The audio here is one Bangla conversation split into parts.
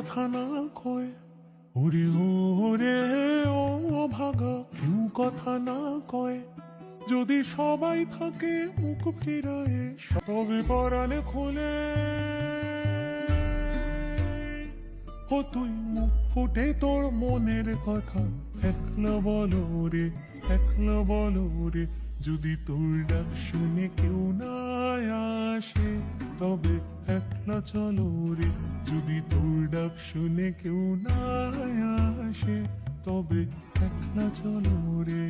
কথা না কয়, ওরে ওরে, ও ভাগা কেউ কথা না কয়, যদি সবাই থাকে মুখ ফিরায়ে, তবে পরাণে খুলে। ও, তুই মুখ ফুটে তোর মনের কথা, একলা বলো রে, একলা বলো রে, যদি তোর ডাক শুনে কেউ না আসে, তবে একলা চলো রে। যদি তোর ডাক শুনে কেউ না আসে, তবে একলা চলো রে।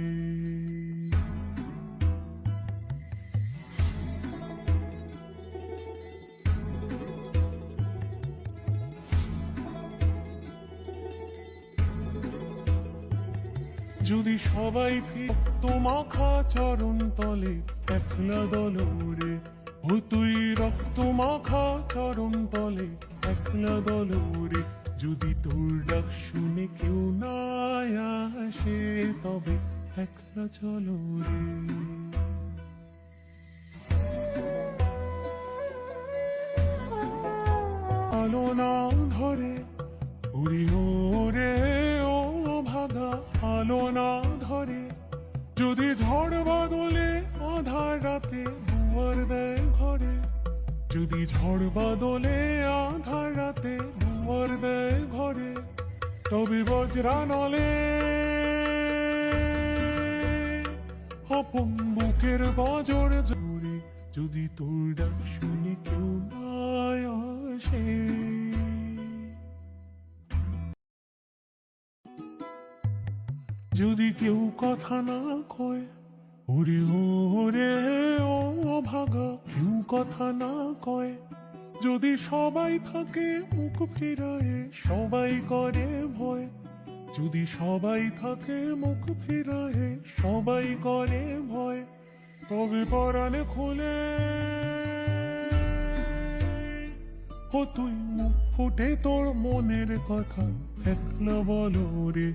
যদি সবাই মাখা চরণ তলে, একলা দলরে ও তুই রক্ত মাখা চরণ তলে, একলা দলরে যদি তোর ডাক শুনে কেউ না আসে, তবে একলা চলো রে। আলো না ধরে, উড়ি ওরে ও ভাগা। আলো না ধরে, যদি ঝড় বাদলে আধার রাতে দুয়ার দেয় যদি ঝড় বাদলে আধার রাতে দুয়ার দেয় ঘরে, তবে বজ্রা নলে আপন বুকের বাজর জোরে, যদি তোর ডাক শুনে কেউ আসে। যদি কেউ কথা না কয়, ওরে ওরে ও ভাগা কথা না কয়, যদি সবাই থাকে মুখ ফিরায়ে, সবাই করে ভয়। যদি সবাই থাকে মুখ ফিরায়ে, সবাই করে ভয়। তবে পরাণে খুলে। ও তুই মুখ ফুটে তোর মনের কথা একলা বলো রে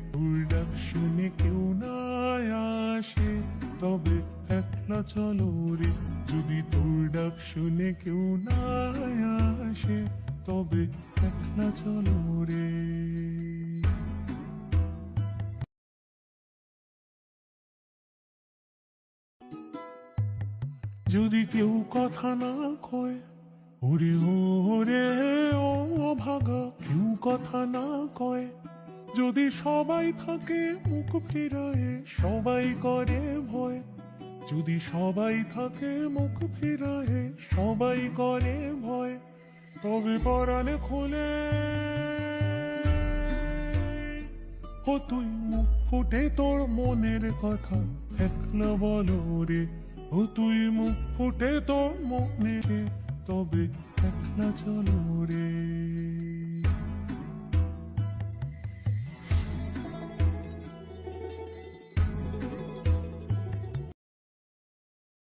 ডাক শুনে কেউ না একলা চলো রে। যদি তোর ডাক শুনে কেউ না আসে, তবে একলা চলো রে। যদি কেউ কথা না কয়, ওরে ওরে, ও ভাগা কেউ কথা না কয়, যদি সবাই থাকে মুখ ফিরায়ে, সবাই করে ভয়। যদি সবাই থাকে মুখ ফিরায়ে, সবাই করে ভয়, তবে পরাণে খুলে। ও তুই মুখ ফুটে তোর মনের কথা, একলা বলো রে। ও তুই মুখ ফুটে তোর মনে তবে একলা চলো রে।